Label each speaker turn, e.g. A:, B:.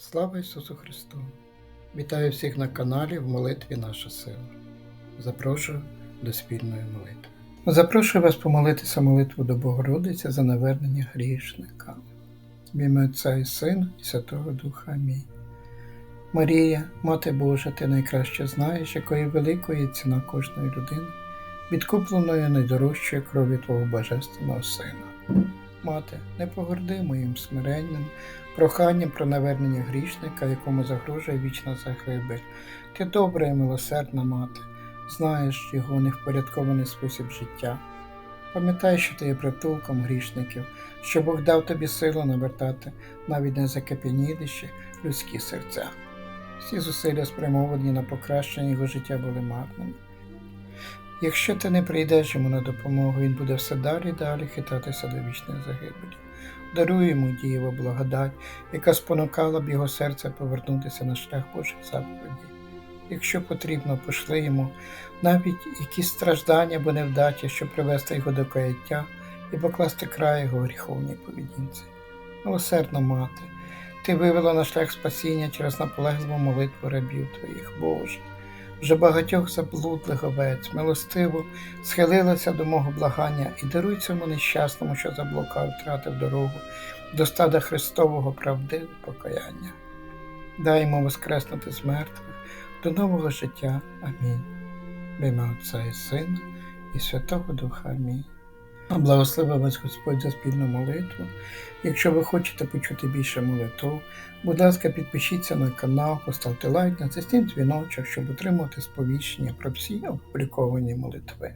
A: Слава Ісусу Христу! Вітаю всіх на каналі в молитві Наша сила. Запрошую до спільної молитви. Запрошую вас помолитися молитву до Богородиці за навернення грішника. В ім'я Отця і Сина і Святого Духа Амінь. Марія, Мати Божа, ти найкраще знаєш, якої великої ціна кожної людини, відкупленої найдорожчою кров'ю Твого Божественного Сина. Мати, не погорди моїм смиренням, проханням про навернення грішника, якому загрожує вічна загибель. Ти добра і милосердна мати, знаєш його невпорядкований спосіб життя. Пам'ятай, що ти є притулком грішників, що Бог дав тобі силу навертати навіть незакап'янілі ще людські серця. Всі зусилля спрямовані на покращення його життя були марними. Якщо ти не прийдеш йому на допомогу, він буде все далі і далі хитатися до вічної загибелі. Даруй йому дієву благодать, яка спонукала б його серце повернутися на шлях Божих заповідей. Якщо потрібно, пошли йому навіть якісь страждання або невдачі, щоб привести його до каяття і покласти край його гріховній поведінці. Милосердна мати, ти вивела на шлях спасіння через наполегливу молитву рабів твоїх, Боже. Вже багатьох заблудних овець, милостиво схилилася до мого благання і даруй цьому нещасному, що заблукав, втратив дорогу до стада Христового правди покаяння. Дай йому воскреснути з мертвих до нового життя. Амінь. В ім'я Отця і Сина і Святого Духа. Амінь. Благослови вас Господь за спільну молитву. Якщо ви хочете почути більше молитв, будь ласка, підпишіться на канал, поставте лайк, натисніть дзвіночок, щоб отримати сповіщення про всі опубліковані молитви.